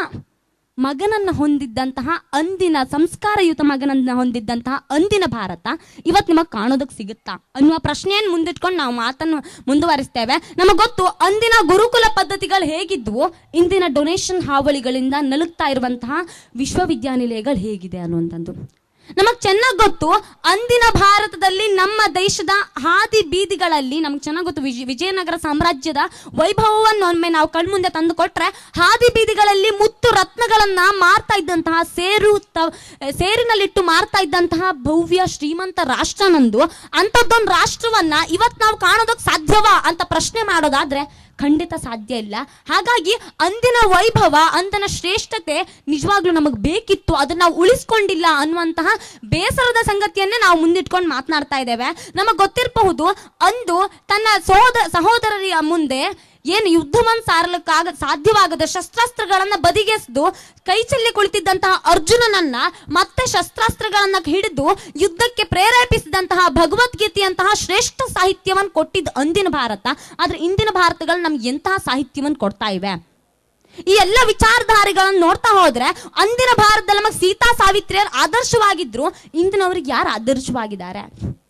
ಮಗನನ್ನ ಹೊಂದಿದ್ದಂತಹ ಅಂದಿನ ಸಂಸ್ಕಾರಯುತ ಮಗನನ್ನ ಹೊಂದಿದ್ದಂತಹ ಅಂದಿನ ಭಾರತ ಇವತ್ತು ನಿಮಗೆ ಕಾಣೋದಕ್ಕೆ ಸಿಗುತ್ತಾ? ಅನ್ನುವ ಪ್ರಶ್ನೆಯನ್ನು ಮುಂದಿಟ್ಕೊಂಡು ನಾವು ಮಾತನ್ನು ಮುಂದುವರಿಸ್ತೇವೆ. ನಮಗೆ ಗೊತ್ತು, ಅಂದಿನ ಗುರುಕುಲ ಪದ್ಧತಿಗಳು ಹೇಗಿದ್ವು? ಇಂದಿನ ಡೊನೇಷನ್ ಹಾವಳಿಗಳಿಂದ ನಲುಗ್ತಾ ಇರುವಂತಹ ವಿಶ್ವವಿದ್ಯಾನಿಲಯಗಳು ಹೇಗಿದೆ ಅನ್ನುವಂಥದ್ದು. ನಮಗ್ ಚೆನ್ನಾಗಿ ಗೊತ್ತು, ಅಂದಿನ ಭಾರತದಲ್ಲಿ ನಮ್ಮ ದೇಶದ ಹಾದಿ ಬೀದಿಗಳಲ್ಲಿ ನಮ್ಗೆ ಚೆನ್ನಾಗಿ ಗೊತ್ತು ವಿಜಯ ವಿಜಯನಗರ ಸಾಮ್ರಾಜ್ಯದ ವೈಭವವನ್ನು ಒಮ್ಮೆ ನಾವು ಕಣ್ಮುಂದೆ ತಂದು ಕೊಟ್ರೆ, ಹಾದಿ ಬೀದಿಗಳಲ್ಲಿ ಮುತ್ತು ರತ್ನಗಳನ್ನ ಮಾರ್ತಾ ಇದ್ದಂತಹ, ಸೇರು ಸೇರಿನಲ್ಲಿಟ್ಟು ಮಾರ್ತಾ ಇದ್ದಂತಹ ಭವ್ಯ, ಶ್ರೀಮಂತ ರಾಷ್ಟ್ರ ನಂದು ಅಂಥದ್ದೊಂದು ರಾಷ್ಟ್ರವನ್ನ ಇವತ್ತು ನಾವು ಕಾಣೋದಕ್ಕೆ ಸಾಧ್ಯವಾ ಅಂತ ಪ್ರಶ್ನೆ ಮಾಡೋದಾದ್ರೆ ಖಂಡಿತ ಸಾಧ್ಯ ಇಲ್ಲ. ಹಾಗಾಗಿ ಅಂದಿನ ವೈಭವ, ಅಂದಿನ ಶ್ರೇಷ್ಠತೆ ನಿಜವಾಗ್ಲೂ ನಮಗೆ ಬೇಕಿತ್ತು. ಅದನ್ನ ನಾವು ಉಳಿಸ್ಕೊಂಡಿಲ್ಲ ಅನ್ನುವಂತಹ ಬೇಸರದ ಸಂಗತಿಯನ್ನೇ ನಾವು ಮುಂದಿಟ್ಕೊಂಡು ಮಾತನಾಡ್ತಾ ಇದ್ದೇವೆ. ನಮಗೆ ಗೊತ್ತಿರಬಹುದು, ಅಂದು ತನ್ನ ಸಹೋದರ ಸಹೋದರರ ಮುಂದೆ ಏನು ಯುದ್ಧವನ್ನು ಸಾರಲಿಕ್ಕಾಗ, ಸಾಧ್ಯವಾಗದ ಶಸ್ತ್ರಾಸ್ತ್ರಗಳನ್ನ ಬದಿಗೆಸ್ದು ಕೈ ಚೆಲ್ಲಿ ಕುಳಿತಿದ್ದಂತಹ ಅರ್ಜುನನನ್ನ ಮತ್ತೆ ಶಸ್ತ್ರಾಸ್ತ್ರಗಳನ್ನ ಹಿಡಿದು ಯುದ್ಧಕ್ಕೆ ಪ್ರೇರೇಪಿಸಿದಂತಹ ಭಗವದ್ಗೀತೆಯಂತಹ ಶ್ರೇಷ್ಠ ಸಾಹಿತ್ಯವನ್ನು ಕೊಟ್ಟಿದ್ದ ಅಂದಿನ ಭಾರತ. ಆದ್ರೆ ಇಂದಿನ ಭಾರತಗಳು ನಮ್ಗೆ ಎಂತಹ ಸಾಹಿತ್ಯವನ್ನು ಕೊಡ್ತಾ ಇವೆ? ಈ ಎಲ್ಲ ವಿಚಾರಧಾರೆಗಳನ್ನು ನೋಡ್ತಾ ಹೋದ್ರೆ ಅಂದಿನ ಭಾರತದಲ್ಲಿ ನಮಗೆ ಸೀತಾ ಸಾವಿತ್ರಿಯರು ಆದರ್ಶವಾಗಿದ್ರು, ಇಂದಿನವ್ರಿಗೆ ಯಾರು ಆದರ್ಶವಾಗಿದ್ದಾರೆ?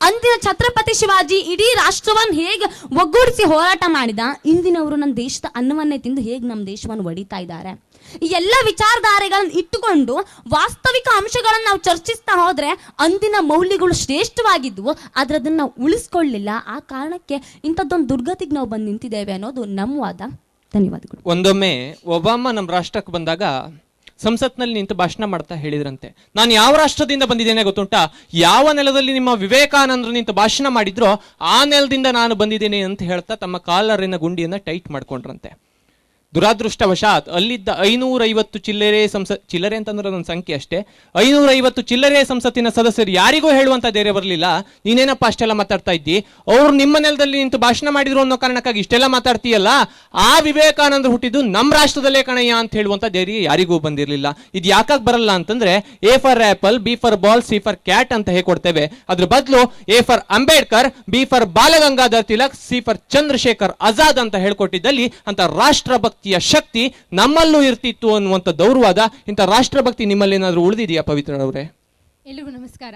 ಅಂದಿನ ಛತ್ರಪತಿ ಶಿವಾಜಿ ಇಡೀ ರಾಷ್ಟ್ರವನ್ನು ಹೇಗೆ ಒಗ್ಗೂಡಿಸಿ ಹೋರಾಟ ಮಾಡಿದ, ಇಂದಿನವರು ನಮ್ಮ ದೇಶದ ಅನ್ನವನ್ನೇ ತಿಂದು ಹೇಗೆ ನಮ್ಮ ದೇಶವನ್ನು ಒಡಿತಾ ಇದ್ದಾರೆ. ಈ ಎಲ್ಲ ವಿಚಾರಧಾರೆಗಳನ್ನು ಇಟ್ಟುಕೊಂಡು ವಾಸ್ತವಿಕ ಅಂಶಗಳನ್ನು ನಾವು ಚರ್ಚಿಸ್ತಾ ಹೋದ್ರೆ ಅಂದಿನ ಮೌಲ್ಯಗಳು ಶ್ರೇಷ್ಠವಾಗಿದ್ವು ಆದ್ರೆ ಅದನ್ನು ನಾವು ಉಳಿಸ್ಕೊಳ್ಳಿಲ್ಲ. ಆ ಕಾರಣಕ್ಕೆ ಇಂಥದ್ದೊಂದು ದುರ್ಗತಿಗೆ ನಾವು ಬಂದು ನಿಂತಿದ್ದೇವೆ ಅನ್ನೋದು ನಮ್ಮ ವಾದ ಧನ್ಯವಾದಗಳು. ಒಂದೊಮ್ಮೆ ಒಬಾಮ ನಮ್ಮ ರಾಷ್ಟ್ರಕ್ಕೆ ಬಂದಾಗ ಸಂಸತ್ನಲ್ಲಿ ನಿಂತು ಭಾಷಣ ಮಾಡ್ತಾ ಹೇಳಿದ್ರಂತೆ. ನಾನು ಯಾವ ರಾಷ್ಟ್ರದಿಂದ ಬಂದಿದ್ದೇನೆ ಗೊತ್ತುಂಟಾ? ಯಾವ ನೆಲದಲ್ಲಿ ನಿಮ್ಮ ವಿವೇಕಾನಂದರು ನಿಂತು ಭಾಷಣ ಮಾಡಿದ್ರೋ ಆ ನೆಲದಿಂದ ನಾನು ಬಂದಿದ್ದೇನೆ ಅಂತ ಹೇಳ್ತಾ ತಮ್ಮ ಕಾಲರಿನ ಗುಂಡಿಯನ್ನ ಟೈಟ್ ಮಾಡ್ಕೊಂಡ್ರಂತೆ. ದುರಾದೃಷ್ಟವಶಾತ್ ಅಲ್ಲಿದ್ದ ಐನೂರೈವತ್ತು ಚಿಲ್ಲರೆ ಸಂಸ, ಚಿಲ್ಲರೆ ಅಂತಂದ್ರೆ ಅದೊಂದು ಸಂಖ್ಯೆ ಅಷ್ಟೇ. ಐನೂರೈವತ್ತು ಚಿಲ್ಲರೆ ಸಂಸತ್ತಿನ ಸದಸ್ಯರು ಯಾರಿಗೂ ಹೇಳುವಂತ ಧೈರ್ಯ ಬರಲಿಲ್ಲ. ನೀನೇನಪ್ಪ ಅಷ್ಟೆಲ್ಲ ಮಾತಾಡ್ತಾ ಇದ್ದಿ? ಅವ್ರು ನಿಮ್ಮ ನೆಲದಲ್ಲಿ ನಿಂತು ಭಾಷಣ ಮಾಡಿದ್ರು ಅನ್ನೋ ಕಾರಣಕ್ಕಾಗಿ ಇಷ್ಟೆಲ್ಲ ಮಾತಾಡ್ತೀಯಲ್ಲ? ಆ ವಿವೇಕಾನಂದರು ಹುಟ್ಟಿದ್ದು ನಮ್ಮ ರಾಷ್ಟ್ರದಲ್ಲೇ ಕಣಯ್ಯ ಅಂತ ಹೇಳುವಂತ ಧೈರ್ಯ ಯಾರಿಗೂ ಬಂದಿರಲಿಲ್ಲ. ಇದು ಯಾಕಾಗ್ ಬರಲ್ಲ ಅಂತಂದ್ರೆ A for apple B for ball C for cat ಅಂತ ಹೇಗೆ ಕೊಡ್ತೇವೆ ಅದ್ರ ಬದಲು A for Ambedkar B for Balagangadhar Tilak C for Chandrashekhar Azad ಅಂತ ಹೇಳ್ಕೊಟ್ಟಿದ್ದಲ್ಲಿ ಅಂತ ರಾಷ್ಟ್ರಭಕ್ತಿಯ ಶಕ್ತಿ ನಮ್ಮಲ್ಲೂ ಇರ್ತಿತ್ತು ಅನ್ನುವಂಥ ದೌರ್ವಾದ ಇಂಥ ರಾಷ್ಟ್ರಭಕ್ತಿ ನಿಮ್ಮಲ್ಲಿ ಏನಾದರೂ ಉಳಿದಿದೆಯಾ ಪವಿತ್ರನವರೇ? ಎಲ್ರಿಗೂ ನಮಸ್ಕಾರ.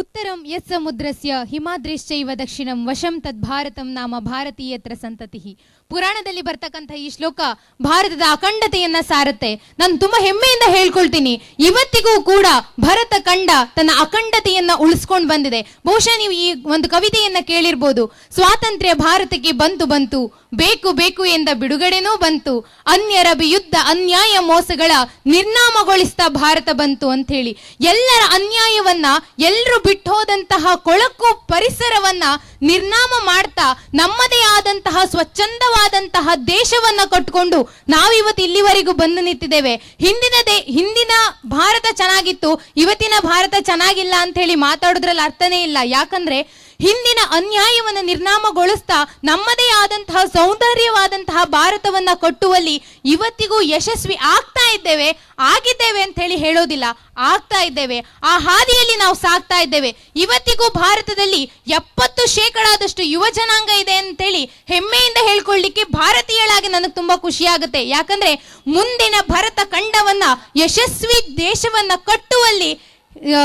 ಉತ್ತರಂ ಎಸ್ ಸಮುದ್ರಸ್ಯ ಹಿಮಾದ್ರಿಶ್ಚೈವ ದಕ್ಷಿಣಂ ವಶಂ ತದ್ ಭಾರತಂ ನಾಮ ಭಾರತೀಯತ್ರ ಸಂತತಿ. ಪುರಾಣದಲ್ಲಿ ಬರ್ತಕ್ಕಂಥ ಈ ಶ್ಲೋಕ ಭಾರತದ ಅಖಂಡತೆಯನ್ನ ಸಾರುತ್ತೆ. ನಾನು ತುಂಬಾ ಹೆಮ್ಮೆಯಿಂದ ಹೇಳ್ಕೊಳ್ತೀನಿ. ಇವತ್ತಿಗೂ ಕೂಡ ಭರತ ಕಂಡ ತನ್ನ ಅಖಂಡತೆಯನ್ನ ಉಳಿಸ್ಕೊಂಡು ಬಂದಿದೆ. ಬಹುಶಃ ನೀವು ಈ ಒಂದು ಕವಿತೆಯನ್ನ ಕೇಳಿರ್ಬೋದು. ಸ್ವಾತಂತ್ರ್ಯ ಭಾರತಕ್ಕೆ ಬಂತು ಬಂತು, ಬೇಕು ಬೇಕು ಎಂದ ಬಿಡುಗಡೆನೂ ಬಂತು, ಅನ್ಯರ ಯುದ್ಧ ಅನ್ಯಾಯ ಮೋಸಗಳ ನಿರ್ನಾಮಗೊಳಿಸ್ತಾ ಭಾರತ ಬಂತು ಅಂತ ಹೇಳಿ ಎಲ್ಲರ ಅನ್ಯಾಯವನ್ನ ಎಲ್ಲರೂ ಬಿಟ್ಟು ಹೋದಂತಹ ಕೊಳಕು ಪರಿಸರವನ್ನ ನಿರ್ನಾಮ ಮಾಡ್ತಾ ನಮ್ಮದೇ ಆದಂತಹ ಸ್ವಚ್ಛಂದವಾದಂತಹ ದೇಶವನ್ನ ಕಟ್ಕೊಂಡು ನಾವಿವತ್ತು ಇಲ್ಲಿವರೆಗೂ ಬಂದು ನಿಂತಿದ್ದೇವೆ. ಹಿಂದಿನ ದೇ, ಹಿಂದಿನ ಭಾರತ ಚೆನ್ನಾಗಿತ್ತು, ಇವತ್ತಿನ ಭಾರತ ಚೆನ್ನಾಗಿಲ್ಲ ಅಂತ ಹೇಳಿ ಮಾತಾಡೋದ್ರಲ್ಲಿ ಅರ್ಥನೇ ಇಲ್ಲ. ಯಾಕಂದ್ರೆ ಹಿಂದಿನ ಅನ್ಯಾಯವನ್ನು ನಿರ್ನಾಮಗೊಳಿಸ್ತಾ ನಮ್ಮದೇ ಆದಂತಹ ಸೌಂದರ್ಯವಾದಂತಹ ಭಾರತವನ್ನ ಕಟ್ಟುವಲ್ಲಿ ಇವತ್ತಿಗೂ ಯಶಸ್ವಿ ಆಗ್ತಾ ಇದ್ದೇವೆ, ಆಗಿದ್ದೇವೆ ಅಂತ ಹೇಳಿ ಹೇಳೋದಿಲ್ಲ. ಆಗ್ತಾ ಇದ್ದೇವೆ. ಆ ಹಾದಿಯಲ್ಲಿ ನಾವು ಸಾಗ್ತಾ ಇದ್ದೇವೆ. ಇವತ್ತಿಗೂ ಭಾರತದಲ್ಲಿ ಎಪ್ಪತ್ತು ಶೇಕಡಾದಷ್ಟು ಯುವ ಜನಾಂಗ ಇದೆ ಅಂತೇಳಿ ಹೆಮ್ಮೆಯಿಂದ ಹೇಳ್ಕೊಳ್ಳಿಕ್ಕೆ ಭಾರತೀಯಳಾಗಿ ನನಗೆ ತುಂಬಾ ಖುಷಿ ಆಗುತ್ತೆ ಯಾಕಂದ್ರೆ ಮುಂದಿನ ಭರತ ಖಂಡವನ್ನ, ಯಶಸ್ವಿ ದೇಶವನ್ನ ಕಟ್ಟುವಲ್ಲಿ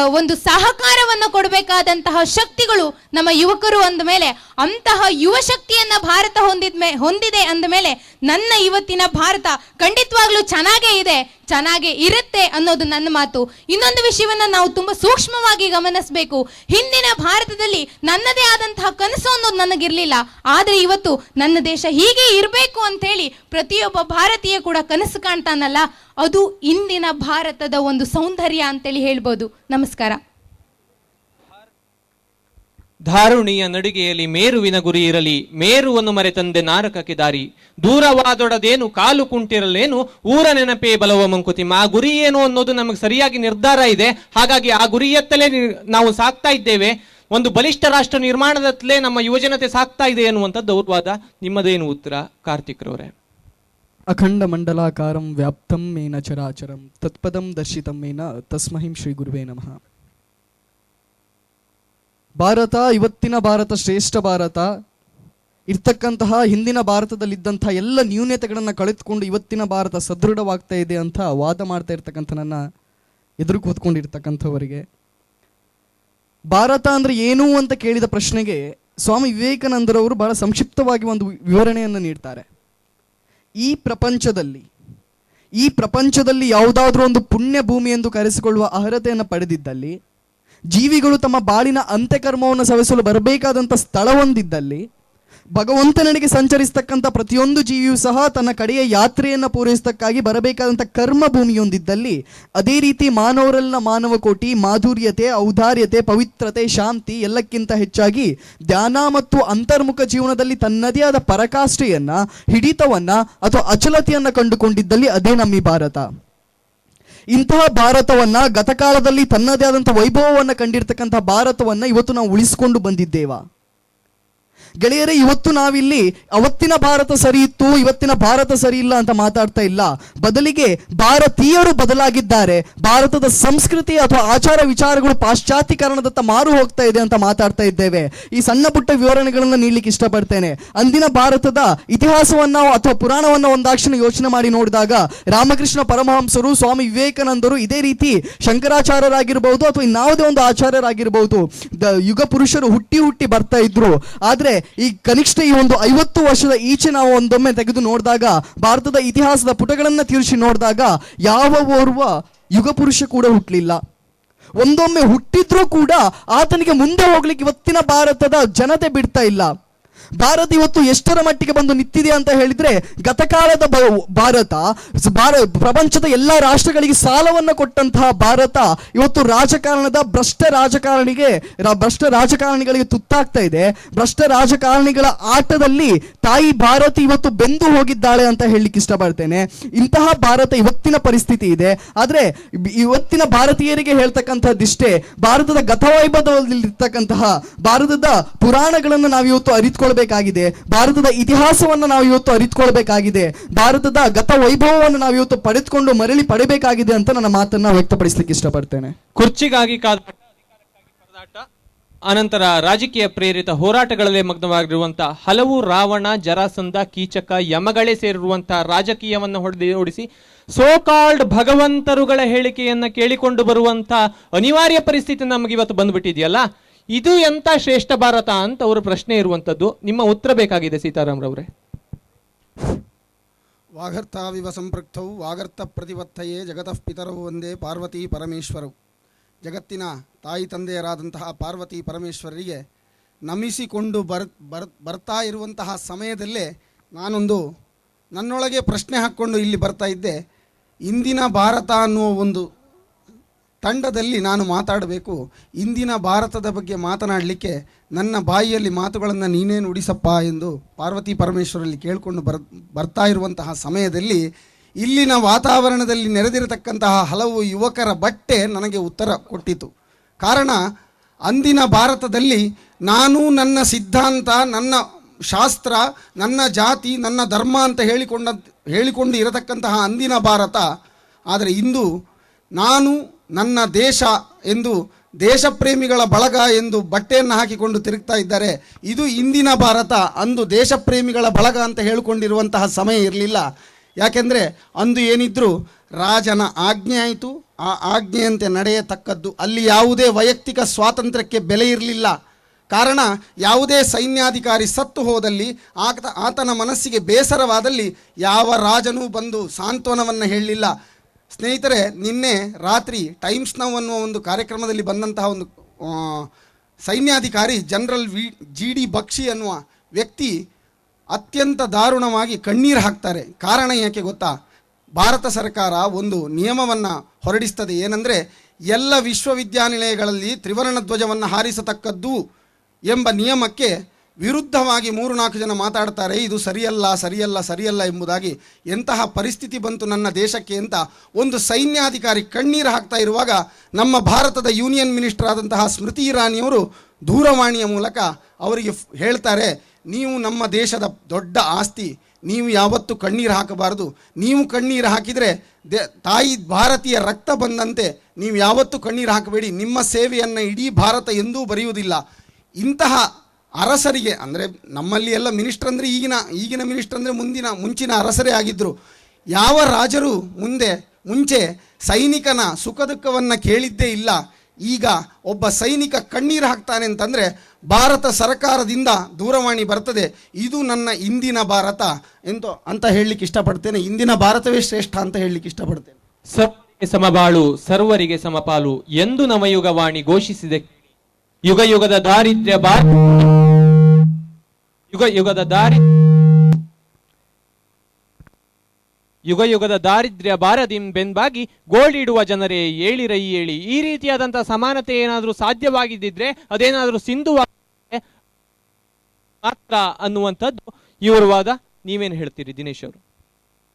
ಒಂದು ಸಹಕಾರವನ್ನು ಕೊಡಬೇಕಾದಂತಹ ಶಕ್ತಿಗಳು ನಮ್ಮ ಯುವಕರು ಅಂದ ಮೇಲೆ, ಅಂತಹ ಯುವ ಶಕ್ತಿಯನ್ನ ಭಾರತ ಹೊಂದಿದ ಹೊಂದಿದೆ ಅಂದ ಮೇಲೆ ನನ್ನ ಇವತ್ತಿನ ಭಾರತ ಖಂಡಿತವಾಗ್ಲೂ ಚೆನ್ನಾಗೇ ಇದೆ, ಚೆನ್ನಾಗೇ ಇರುತ್ತೆ ಅನ್ನೋದು ನನ್ನ ಮಾತು. ಇನ್ನೊಂದು ವಿಷಯವನ್ನ ನಾವು ತುಂಬಾ ಸೂಕ್ಷ್ಮವಾಗಿ ಗಮನಿಸಬೇಕು. ಹಿಂದಿನ ಭಾರತದಲ್ಲಿ ನನ್ನದೇ ಆದಂತಹ ಕನಸು ಅನ್ನೋದು ನನಗಿರ್ಲಿಲ್ಲ. ಆದ್ರೆ ಇವತ್ತು ನನ್ನ ದೇಶ ಹೀಗೆ ಇರಬೇಕು ಅಂತ ಹೇಳಿ ಪ್ರತಿಯೊಬ್ಬ ಭಾರತೀಯ ಕೂಡ ಕನಸು ಕಾಣ್ತಾನಲ್ಲ. ಅದು ಇಂದಿನ ಭಾರತದ ಒಂದು ಸೌಂದರ್ಯ ಅಂತೇಳಿ ಹೇಳ್ಬೋದು. ನಮಸ್ಕಾರ. ಧಾರುಣಿಯ ನಡಿಗೆಯಲ್ಲಿ ಮೇರುವಿನ ಗುರಿ ಇರಲಿ, ಮೇರುವನ್ನು ಮರೆತಂದೆ ನಾರಕಕ್ಕೆ ದಾರಿ. ದೂರವಾದೊಡದೇನು, ಕಾಲು ಕುಂಟಿರಲೇನು ಊರ ನೆನಪೇ ಬಲವ ಮಂಕುತಿಮ್ಮ ಆ ಗುರಿ ಏನು ಅನ್ನೋದು ನಮಗೆ ಸರಿಯಾಗಿ ನಿರ್ಧಾರ ಇದೆ. ಹಾಗಾಗಿ ಆ ಗುರಿಯತ್ತಲೇ ನಾವು ಸಾಕ್ತಾ ಇದ್ದೇವೆ. ಒಂದು ಬಲಿಷ್ಠ ರಾಷ್ಟ್ರ ನಿರ್ಮಾಣದತ್ತಲೇ ನಮ್ಮ ಯುವಜನತೆ ಸಾಕ್ತಾ ಇದೆ ಅನ್ನುವಂಥದ್ದು ವಾದ ನಿಮ್ಮದೇನು ಉತ್ತರ, ಕಾರ್ತಿಕ್ ಅಖಂಡ ಮಂಡಲಾಕಾರಂ ವ್ಯಾಪ್ತಂ ಮೇನ ಚರಾಚರಂ ತತ್ಪದಂ ದರ್ಶಿತಂ ಮೇನ ತಸ್ಮಹಿಂ ಶ್ರೀ ಗುರುವೇ ನಮಃ ಭಾರತ, ಇವತ್ತಿನ ಭಾರತ, ಶ್ರೇಷ್ಠ ಭಾರತ, ಇರ್ತಕ್ಕಂತಹ ಹಿಂದಿನ ಭಾರತದಲ್ಲಿದ್ದಂಥ ಎಲ್ಲ ನ್ಯೂನತೆಗಳನ್ನು ಕಳೆದುಕೊಂಡು ಇವತ್ತಿನ ಭಾರತ ಸದೃಢವಾಗ್ತಾ ಇದೆ ಅಂತ ವಾದ ಮಾಡ್ತಾ ಇರ್ತಕ್ಕಂಥ ನನ್ನ ಎದುರು ಕೂತ್ಕೊಂಡಿರ್ತಕ್ಕಂಥವರಿಗೆ. ಭಾರತ ಅಂದ್ರೆ ಏನು ಅಂತ ಕೇಳಿದ ಪ್ರಶ್ನೆಗೆ ಸ್ವಾಮಿ ವಿವೇಕಾನಂದರವರು ಬಹಳ ಸಂಕ್ಷಿಪ್ತವಾಗಿ ಒಂದು ವಿವರಣೆಯನ್ನು ನೀಡ್ತಾರೆ. ಈ ಪ್ರಪಂಚದಲ್ಲಿ ಈ ಪ್ರಪಂಚದಲ್ಲಿ ಯಾವುದಾದ್ರೂ ಒಂದು ಪುಣ್ಯ ಭೂಮಿ ಎಂದು ಕರೆಸಿಕೊಳ್ಳುವ ಅರ್ಹತೆಯನ್ನು ಪಡೆದಿದ್ದಲ್ಲಿ, ಜೀವಿಗಳು ತಮ್ಮ ಬಾಳಿನ ಅಂತ್ಯಕರ್ಮವನ್ನು ಸವಿಸಲು ಬರಬೇಕಾದಂಥ ಸ್ಥಳವೊಂದಿದ್ದಲ್ಲಿ ಭಗವಂತನಿಗೆ ಸಂಚರಿಸ್ತಕ್ಕಂಥ ಪ್ರತಿಯೊಂದು ಜೀವಿಯೂ ಸಹ ತನ್ನ ಕಡೆಯ ಯಾತ್ರೆಯನ್ನು ಪೂರೈಸತಕ್ಕಾಗಿ ಬರಬೇಕಾದಂಥ ಕರ್ಮ ಭೂಮಿಯೊಂದಿದ್ದಲ್ಲಿ ಅದೇ ರೀತಿ ಮಾನವರಲ್ಲಿನ ಮಾನವ ಕೋಟಿ, ಮಾಧುರ್ಯತೆ, ಔದಾರ್ಯತೆ, ಪವಿತ್ರತೆ, ಶಾಂತಿ ಎಲ್ಲಕ್ಕಿಂತ ಹೆಚ್ಚಾಗಿ ಧ್ಯಾನ ಮತ್ತು ಅಂತರ್ಮುಖ ಜೀವನದಲ್ಲಿ ತನ್ನದೇ ಆದ ಪರಕಾಷ್ಠೆಯನ್ನ, ಹಿಡಿತವನ್ನು ಅಥವಾ ಅಚಲತೆಯನ್ನ ಕಂಡುಕೊಂಡಿದ್ದಲ್ಲಿ ಅದೇ ನಮ್ಮ ಭಾರತ. ಇಂತಹ ಭಾರತವನ್ನ ಗತಕಾಲದಲ್ಲಿ ತನ್ನದೇ ಆದಂತಹ ವೈಭವವನ್ನು ಕಂಡಿರ್ತಕ್ಕಂಥ ಭಾರತವನ್ನ ಇವತ್ತು ನಾವು ಉಳಿಸಿಕೊಂಡು ಬಂದಿದ್ದೇವಾ? ಗೆಳೆಯರೇ, ಇವತ್ತು ನಾವಿಲ್ಲಿ ಅವತ್ತಿನ ಭಾರತ ಸರಿ ಇತ್ತು, ಇವತ್ತಿನ ಭಾರತ ಸರಿ ಇಲ್ಲ ಅಂತ ಮಾತಾಡ್ತಾ ಇಲ್ಲ. ಬದಲಿಗೆ ಭಾರತೀಯರು ಬದಲಾಗಿದ್ದಾರೆ. ಭಾರತದ ಸಂಸ್ಕೃತಿ ಅಥವಾ ಆಚಾರ ವಿಚಾರಗಳು ಪಾಶ್ಚಾತ್ಯೀಕರಣದತ್ತ ಮಾರು ಹೋಗ್ತಾ ಇದೆ ಅಂತ ಮಾತಾಡ್ತಾ ಇದ್ದೇವೆ. ಈ ಸಣ್ಣ ಪುಟ್ಟ ವಿವರಣೆಗಳನ್ನು ನೀಡಲಿಕ್ಕೆ ಇಷ್ಟಪಡ್ತೇನೆ. ಅಂದಿನ ಭಾರತದ ಇತಿಹಾಸವನ್ನ ಅಥವಾ ಪುರಾಣವನ್ನ ಒಂದಾಕ್ಷಣ ಯೋಚನೆ ಮಾಡಿ ನೋಡಿದಾಗ ರಾಮಕೃಷ್ಣ ಪರಮಹಂಸರು, ಸ್ವಾಮಿ ವಿವೇಕಾನಂದರು ಇದೇ ರೀತಿ ಶಂಕರಾಚಾರ್ಯರಾಗಿರಬಹುದು ಅಥವಾ ಇನ್ನಾವುದೇ ಒಂದು ಆಚಾರ್ಯರಾಗಿರಬಹುದು ಯುಗ ಪುರುಷರು ಹುಟ್ಟಿ ಹುಟ್ಟಿ ಬರ್ತಾ ಇದ್ರು. ಆದ್ರೆ ಈ ಕನಿಷ್ಠ ಈ ಒಂದು ಐವತ್ತು ವರ್ಷದ ಈಚೆ ನಾವು ಒಂದೊಮ್ಮೆ ತೆಗೆದು ನೋಡಿದಾಗ, ಭಾರತದ ಇತಿಹಾಸದ ಪುಟಗಳನ್ನು ತಿರುಚಿ ನೋಡಿದಾಗ ಯಾವ ಓರ್ವ ಯುಗ ಪುರುಷ ಕೂಡ ಹುಟ್ಟಲಿಲ್ಲ ಒಂದೊಮ್ಮೆ ಹುಟ್ಟಿದ್ರೂ ಕೂಡ ಆತನಿಗೆ ಮುಂದೆ ಹೋಗ್ಲಿಕ್ಕೆ ಇವತ್ತಿನ ಭಾರತದ ಜನತೆ ಬಿಡ್ತಾ ಇಲ್ಲ. ಭಾರತ ಇವತ್ತು ಎಷ್ಟರ ಮಟ್ಟಿಗೆ ಬಂದು ನಿಂತಿದೆ ಅಂತ ಹೇಳಿದ್ರೆ, ಗತಕಾಲದ ಭಾರತ ಪ್ರಪಂಚದ ಎಲ್ಲ ರಾಷ್ಟ್ರಗಳಿಗೆ ಸಾಲವನ್ನ ಕೊಟ್ಟಂತಹ ಭಾರತ ಇವತ್ತು ರಾಜಕಾರಣದ ಭ್ರಷ್ಟ ರಾಜಕಾರಣಿಗೆ ಭ್ರಷ್ಟ ರಾಜಕಾರಣಿಗಳಿಗೆ ತುತ್ತಾಗ್ತಾ ಇದೆ. ಭ್ರಷ್ಟ ರಾಜಕಾರಣಿಗಳ ಆಟದಲ್ಲಿ ತಾಯಿ ಭಾರತ ಇವತ್ತು ಬೆಂದು ಹೋಗಿದ್ದಾಳೆ ಅಂತ ಹೇಳಲಿಕ್ಕೆ ಇಷ್ಟಪಡ್ತೇನೆ. ಇಂತಹ ಭಾರತ ಇವತ್ತಿನ ಪರಿಸ್ಥಿತಿ ಇದೆ. ಆದರೆ, ಇವತ್ತಿನ ಭಾರತೀಯರಿಗೆ ಹೇಳ್ತಕ್ಕಂಥದ್ದಿಷ್ಟೇ ಭಾರತದ ಗತವೈಭವದಲ್ಲಿರ್ತಕ್ಕಂತಹ ಭಾರತದ ಪುರಾಣಗಳನ್ನು ನಾವು ಇವತ್ತು ಅರಿತುಕೊಳ್ಬೇಕಾಗಿದೆ. ಭಾರತದ ಇತಿಹಾಸವನ್ನು ನಾವು ಇವತ್ತು ಅರಿತುಕೊಳ್ಬೇಕಾಗಿದೆ. ಭಾರತದ ಗತ ವೈಭವವನ್ನು ನಾವು ಇವತ್ತು ಪಡೆದುಕೊಂಡು ಮರಳಿ ಪಡೆಯಬೇಕಾಗಿದೆ ಅಂತ ನನ್ನ ಮಾತನ್ನ ವ್ಯಕ್ತಪಡಿಸಲಿಕ್ಕೆ ಇಷ್ಟಪಡ್ತೇನೆ. ಕುರ್ಚಿಗಾಗಿ ಅನಂತರ ರಾಜಕೀಯ ಪ್ರೇರಿತ ಹೋರಾಟಗಳಲ್ಲಿ ಮಗ್ನವಾಗಿರುವಂತಹ ಹಲವು ರಾವಣ, ಜರಾಸಂಧ, ಕೀಚಕ, ಯಮಗಳೇ ಸೇರಿರುವಂತಹ ರಾಜಕೀಯವನ್ನು ಹೊಡೆದಿ ಓಡಿಸಿ ಸೋ ಕಾಲ್ಡ್ ಭಗವಂತರುಗಳ ಹೇಳಿಕೆಯನ್ನ ಕೇಳಿಕೊಂಡು ಬರುವಂತಹ ಅನಿವಾರ್ಯ ಪರಿಸ್ಥಿತಿ ನಮಗೆ ಇವತ್ತು ಬಂದ್ಬಿಟ್ಟಿದೆಯಲ್ಲ? ಇದು ಎಂತ ಶ್ರೇಷ್ಠ ಭಾರತ ಅಂತ ಅವರು ಪ್ರಶ್ನೆ ಇರುವಂತದ್ದು. ನಿಮ್ಮ ಉತ್ತರ ಬೇಕಾಗಿದೆ ಸೀತಾರಾಮ್ರವ್ರೆ ವಾಗರ್ತಾವಿವ ಸಂಪೃಕ್ತೌ, ವಾಗರ್ತ ಪ್ರತಿಪತ್ತೆಯೇ ಜಗತಃ ಪಿತರವು ಒಂದೇ ಪಾರ್ವತಿ ಪರಮೇಶ್ವರವು ಜಗತ್ತಿನ ತಾಯಿ ತಂದೆಯರಾದಂತಹ ಪಾರ್ವತಿ ಪರಮೇಶ್ವರರಿಗೆ ನಮಿಸಿಕೊಂಡು ಬರ್ ಬರ್, ಬರ್ತಾ ಇರುವಂತಹ ಸಮಯದಲ್ಲೇ ನಾನೊಂದು ನನ್ನೊಳಗೆ ಪ್ರಶ್ನೆ ಹಾಕ್ಕೊಂಡು ಇಲ್ಲಿ ಬರ್ತಾ ಇದ್ದೆ. ಇಂದಿನ ಭಾರತ ಅನ್ನುವ ಒಂದು ತಂಡದಲ್ಲಿ ನಾನು ಮಾತಾಡಬೇಕು. ಇಂದಿನ ಭಾರತದ ಬಗ್ಗೆ ಮಾತನಾಡಲಿಕ್ಕೆ ನನ್ನ ಬಾಯಿಯಲ್ಲಿ ಮಾತುಗಳನ್ನು ನೀನೇ ಉಡಿಸಪ್ಪ ಎಂದು ಪಾರ್ವತಿ ಪರಮೇಶ್ವರಲ್ಲಿ ಕೇಳಿಕೊಂಡು ಬರ್, ಬರ್ತಾ ಇರುವಂತಹ ಸಮಯದಲ್ಲಿ ಇಲ್ಲಿನ ವಾತಾವರಣದಲ್ಲಿ ನೆರೆದಿರತಕ್ಕಂತಹ ಹಲವು ಯುವಕರ ಬಟ್ಟೆ ನನಗೆ ಉತ್ತರ ಕೊಟ್ಟಿತು. ಕಾರಣ, ಅಂದಿನ ಭಾರತದಲ್ಲಿ ನಾನು ನನ್ನ ಸಿದ್ಧಾಂತ, ನನ್ನ ಶಾಸ್ತ್ರ, ನನ್ನ ಜಾತಿ, ನನ್ನ ಧರ್ಮ ಅಂತ ಹೇಳಿಕೊಂಡ, ಹೇಳಿಕೊಂಡು ಇರತಕ್ಕಂತಹ ಅಂದಿನ ಭಾರತ. ಆದರೆ ಇಂದು ನಾನು ನನ್ನ ದೇಶ ಎಂದು ದೇಶಪ್ರೇಮಿಗಳ ಬಳಗ ಎಂದು ಬಟ್ಟೆಯನ್ನು ಹಾಕಿಕೊಂಡು ತಿರುಗ್ತಾ ಇದ್ದಾರೆ. ಇದು ಇಂದಿನ ಭಾರತ. ಅಂದು ದೇಶಪ್ರೇಮಿಗಳ ಬಳಗ ಅಂತ ಹೇಳಿಕೊಂಡಿರುವಂತಹ ಸಮಯ ಇರಲಿಲ್ಲ. ಯಾಕೆಂದರೆ ಅಂದು ಏನಿದ್ರು ರಾಜನ ಆಜ್ಞೆ ಆಯಿತು. ಆ ಆಜ್ಞೆಯಂತೆ ನಡೆಯತಕ್ಕದ್ದು ಅಲ್ಲಿ ಯಾವುದೇ ವೈಯಕ್ತಿಕ ಸ್ವಾತಂತ್ರ್ಯಕ್ಕೆ ಬೆಲೆ ಇರಲಿಲ್ಲ. ಕಾರಣ ಯಾವುದೇ ಸೈನ್ಯಾಧಿಕಾರಿ ಸತ್ತು ಹೋದಲ್ಲಿ ಆತ, ಆತನ ಮನಸ್ಸಿಗೆ ಬೇಸರವಾದಲ್ಲಿ ಯಾವ ರಾಜನೂ ಬಂದು ಸಾಂತ್ವನವನ್ನು ಹೇಳಲಿಲ್ಲ. ಸ್ನೇಹಿತರೆ, ನಿನ್ನೆ ರಾತ್ರಿ ಟೈಮ್ಸ್ ನೌ ಅನ್ನುವ ಒಂದು ಕಾರ್ಯಕ್ರಮದಲ್ಲಿ ಬಂದಂತಹ ಒಂದು ಸೈನ್ಯಾಧಿಕಾರಿ general V, G D Bakshi ಅನ್ನುವ ವ್ಯಕ್ತಿ ಅತ್ಯಂತ ದಾರುಣವಾಗಿ ಕಣ್ಣೀರು ಹಾಕ್ತಾರೆ. ಕಾರಣ ಯಾಕೆ ಗೊತ್ತಾ? ಭಾರತ ಸರ್ಕಾರ ಒಂದು ನಿಯಮವನ್ನು ಹೊರಡಿಸ್ತದೆ. ಏನಂದರೆ, ಎಲ್ಲ ವಿಶ್ವವಿದ್ಯಾನಿಲಯಗಳಲ್ಲಿ ತ್ರಿವರ್ಣ ಧ್ವಜವನ್ನು ಹಾರಿಸತಕ್ಕದ್ದು ಎಂಬ ನಿಯಮಕ್ಕೆ ವಿರುದ್ಧವಾಗಿ ಮೂರು ನಾಲ್ಕು ಜನ ಮಾತಾಡ್ತಾರೆ, ಇದು ಸರಿಯಲ್ಲ ಸರಿಯಲ್ಲ ಸರಿಯಲ್ಲ ಎಂಬುದಾಗಿ ಎಂತಹ ಪರಿಸ್ಥಿತಿ ಬಂತು ನನ್ನ ದೇಶಕ್ಕೆ ಅಂತ ಒಂದು ಸೈನ್ಯಾಧಿಕಾರಿ ಕಣ್ಣೀರು ಹಾಕ್ತಾ ಇರುವಾಗ ನಮ್ಮ ಭಾರತದ ಯೂನಿಯನ್ ಮಿನಿಸ್ಟರ್ ಆದಂತಹ ಸ್ಮೃತಿ ಇರಾನಿಯವರು ದೂರವಾಣಿಯ ಮೂಲಕ ಅವರಿಗೆ ಹೇಳ್ತಾರೆ, ನೀವು ನಮ್ಮ ದೇಶದ ದೊಡ್ಡ ಆಸ್ತಿ, ನೀವು ಯಾವತ್ತೂ ಕಣ್ಣೀರು ಹಾಕಬಾರದು. ನೀವು ಕಣ್ಣೀರು ಹಾಕಿದರೆ ದೇ, ತಾಯಿ ಭಾರತೀಯ ರಕ್ತ ಬಂದಂತೆ ನೀವು ಯಾವತ್ತೂ ಕಣ್ಣೀರು ಹಾಕಬೇಡಿ. ನಿಮ್ಮ ಸೇವೆಯನ್ನು ಇಡೀ ಭಾರತ ಎಂದೂ ಬರೆಯುವುದಿಲ್ಲ. ಇಂತಹ ಅರಸರಿಗೆ, ಅಂದರೆ ನಮ್ಮಲ್ಲಿ ಎಲ್ಲ ಮಿನಿಸ್ಟರ್ ಅಂದರೆ ಈಗಿನ ಈಗಿನ ಮಿನಿಸ್ಟರ್ ಅಂದರೆ ಮುಂದಿನ, ಮುಂಚಿನ ಅರಸರೇ ಆಗಿದ್ದರು ಯಾವ ರಾಜರು ಮುಂದೆ, ಮುಂಚೆ ಸೈನಿಕನ ಸುಖ ದುಃಖವನ್ನು ಕೇಳಿದ್ದೇ ಇಲ್ಲ, ಈಗ ಒಬ್ಬ ಸೈನಿಕ ಕಣ್ಣೀರು ಹಾಕ್ತಾನೆ ಅಂತಂದರೆ ಭಾರತ ಸರ್ಕಾರದಿಂದ ದೂರವಾಣಿ ಬರ್ತದೆ, ಇದು ನನ್ನ ಇಂದಿನ ಭಾರತ ಎಂದು ಅಂತ ಹೇಳಲಿಕ್ಕೆ ಇಷ್ಟಪಡ್ತೇನೆ. ಇಂದಿನ ಭಾರತವೇ ಶ್ರೇಷ್ಠ ಅಂತ ಹೇಳಲಿಕ್ಕೆ ಇಷ್ಟಪಡ್ತೇನೆ. ಸರ್ವರಿಗೆ ಸಮಬಾಳು, ಸರ್ವರಿಗೆ ಸಮಪಾಲು ಎಂದು ನವಯುಗವಾಣಿ ಘೋಷಿಸಿದೆ. ಯುಗ ಯುಗದ ದಾರಿದ್ರ್ಯ ಬಾರ ಯುಗ ಯುಗದ ದಾರಿ ಯುಗ ಯುಗದ ದಾರಿದ್ರ್ಯ ಬಾರದಿಂ ಗೋಲ್ಡ್ ಇಡುವ ಜನರೇ ಏಳಿರೈ ಏಳಿ. ಈ ರೀತಿಯಾದಂತಹ ಸಮಾನತೆ ಏನಾದರೂ ಸಾಧ್ಯವಾಗಿದ್ದಿದ್ರೆ ಅದೇನಾದರೂ ಸಿಂಧು ಮಾತ್ರ ಅನ್ನುವಂಥದ್ದು ಇವರು ವಾದ ನೀವೇನು ಹೇಳ್ತೀರಿ ದಿನೇಶ್ ಅವರು?